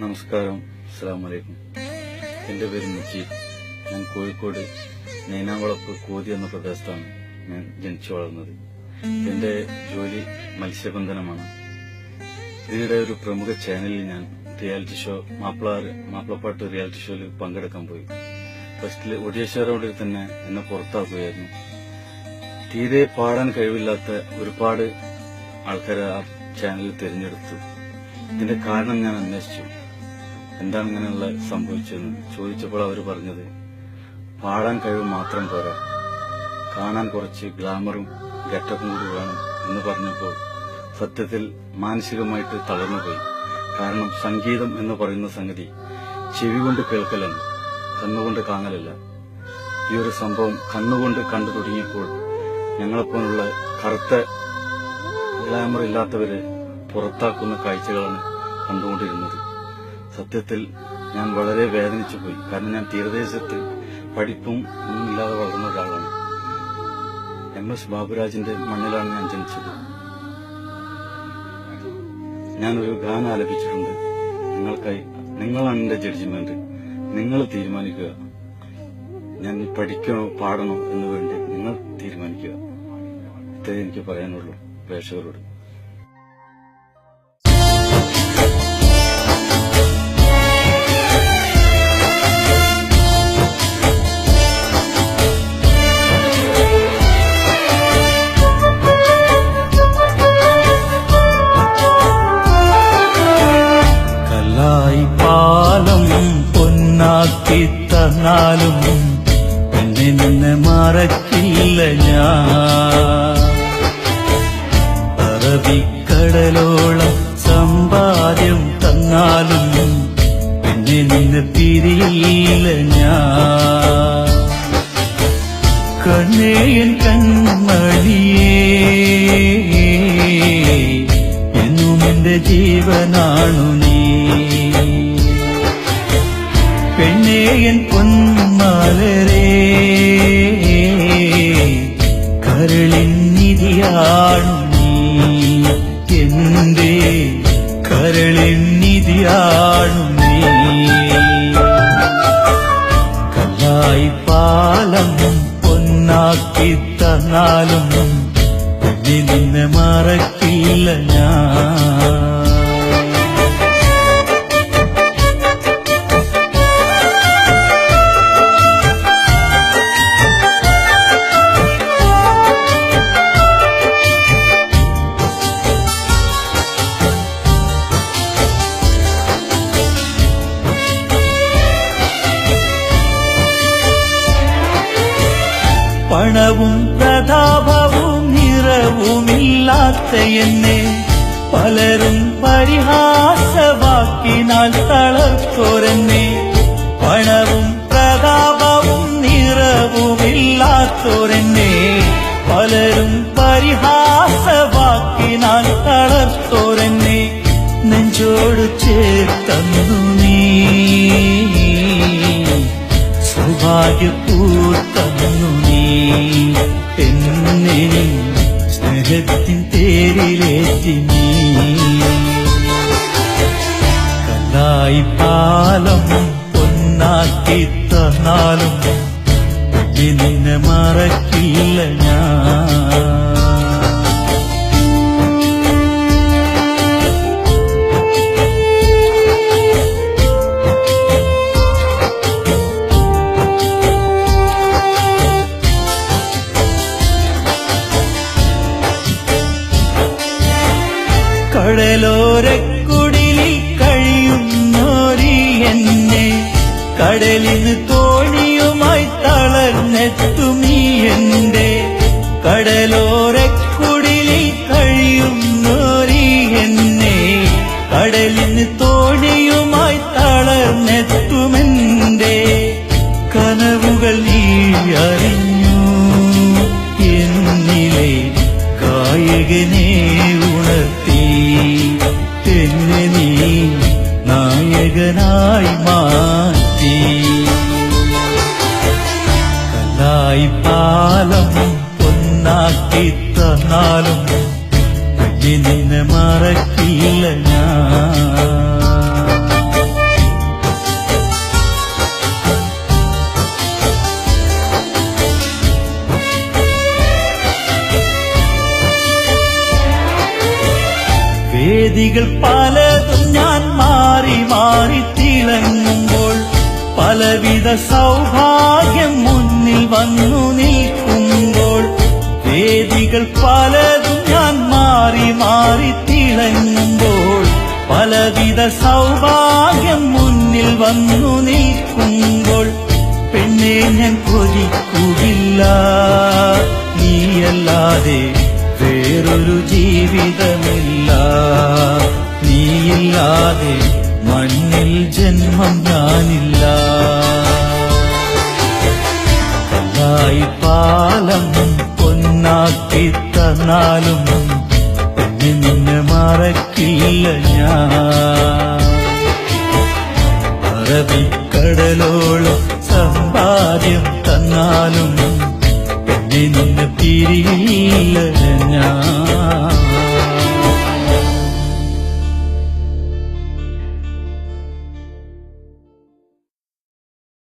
നമസ്കാരം. അസ്സാം വലൈക്കും എന്റെ പേര് മുജീബ്. ഞാൻ കോഴിക്കോട് നൈനാവളപ്പ് കോതി എന്ന പ്രദേശത്താണ് ഞാൻ ജനിച്ചു വളർന്നത്. എന്റെ ജോലി മത്സ്യബന്ധനമാണ്. ഇതിനിടെ ഒരു പ്രമുഖ ചാനലിൽ ഞാൻ റിയാലിറ്റി ഷോ മാപ്പിള മാപ്പിളപ്പാട്ട് റിയാലിറ്റി ഷോയിൽ പങ്കെടുക്കാൻ പോയി. ഫസ്റ്റിൽ ഒഡീഷ റോഡിൽ തന്നെ എന്നെ പുറത്താക്കുകയായിരുന്നു. തീരെ പാടാൻ കഴിവില്ലാത്ത ഒരുപാട് ആൾക്കാരെ ആ ചാനലിൽ തിരഞ്ഞെടുത്തു. ഇതിന്റെ കാരണം ഞാൻ അന്വേഷിച്ചു. എന്താണ് ഇങ്ങനെയുള്ള സംഭവിച്ചതെന്ന് ചോദിച്ചപ്പോൾ അവർ പറഞ്ഞത് പാടാൻ കഴിവ് മാത്രം പോരാ. കാണാൻ കുറച്ച് ഗ്ലാമറും ഗെറ്റപ്പും കൂടി വേണം എന്ന് പറഞ്ഞപ്പോൾ സത്യത്തിൽ മാനസികമായിട്ട് തളർന്നുപോയി കാരണം സംഗീതം എന്ന് പറയുന്ന സംഗതി ചെവി കൊണ്ട് കേൾക്കലാണ് കണ്ണുകൊണ്ട് കാണലല്ല. ഈ ഒരു സംഭവം കണ്ണുകൊണ്ട് കണ്ടു തുടങ്ങിയപ്പോൾ ഞങ്ങളെപ്പോലുള്ള കറുത്ത ഗ്ലാമർ ഇല്ലാത്തവരെ പുറത്താക്കുന്ന കാഴ്ചകളാണ് കണ്ടുകൊണ്ടിരുന്നത്. സത്യത്തിൽ ഞാൻ വളരെ വേദനിച്ചു പോയി. കാരണം ഞാൻ തീരദേശത്ത് പഠിപ്പും ഒന്നും ഇല്ലാതെ വളർന്ന ഒരാളാണ്. എം എസ് ബാബുരാജിന്റെ മണ്ണിലാണ് ഞാൻ ജനിച്ചത്. ഞാനൊരു ഗാനം ആലപിച്ചിട്ടുണ്ട്. നിങ്ങൾക്കായി. നിങ്ങളാണ് എന്റെ ജഡ്ജിമെന്റ്. നിങ്ങൾ തീരുമാനിക്കുക. ഞാൻ പഠിക്കണോ പാടണോ എന്ന് വേണ്ടി നിങ്ങൾ തീരുമാനിക്കുക. ഇത്രേ എനിക്ക് പറയാനുള്ളൂ. പ്രേക്ഷകരോട്. തന്നാലും എന്നെ നിന്നെ മറക്കില്ല ഞാൻ. അറബിക്കടലോളം സമ്പാദ്യം തന്നാലും എന്നെ നിന്ന് തിരിയില്ല ഞാൻ. കണ്ണേയൻ കൺമണിയേ എന്നും എന്റെ ജീവനാണു നീ. പെണ്ണേയൻ കരളിൻ നിധിയാണു നീ കല്ലായി പാലം പൊന്നാക്കി തന്നാലും നിന്നെ മറക്കില്ല ഞാൻ. പണവും പ്രതാപവും നിറവുമില്ലാത്ത എന്നെ പലരും പരിഹാസവാക്കിനാൽ തളർത്തോരെന്നെ. പണവും പ്രതാപവും നിറവുമില്ലാത്തോരെന്നെ പലരും പരിഹാസവാക്കിനാൽ തളർത്തോരെന്നെ. നെഞ്ചോട് ചേർത്തന്നു നീ. സുഭാഗ്യപൂർത്ത എന്നെ സ്നേഹത്തിൻ തേരിലേറ്റി കല്ലായി പാലം പൊന്നാക്കി തന്നാലും നിന്നെ മറക്കില്ല ഞാൻ. കടലോരക്കുടിലിൽ കഴിയുന്നോരി എന്നെ. കടലിന് തോണിയുമായി തളർന്നെത്തുമീ എന്റെ. കടലോരക്കുടിലിൽ നായകനായി മാറ്റി. കല്ലായി പാലം പൊന്നാക്കി തന്നാലും നിന്നെ മറക്കില്ല ഞാൻ. വേദികൾ പല മാറി തിളങ്ങുമ്പോൾ പലവിധ സൗഭാഗ്യം മുന്നിൽ വന്നു നിൽക്കുമ്പോൾ വേദികൾ പലതും ഞാൻ മാറി മാറി തിളങ്ങുമ്പോൾ പലവിധ സൗഭാഗ്യം മുന്നിൽ വന്നു നിൽക്കുമ്പോൾ പെണ്ണെ ഞാൻ കൊതിക്കുകില്ല നീയല്ലാതെ വേറൊരു ജീവിതമില്ല. നീയില്ലാതെ മണ്ണിൽ ജന്മം ഞാനില്ല. കല്ലായി പാലം പൊന്നാക്കി തന്നാലും നിന്നെ മറക്കില്ല ഞാൻ. അറബിക്കടലോളം സമ്പാദ്യം തന്നാലും എന്നെ നിന്നെ പിരിയില്ല ഞാൻ.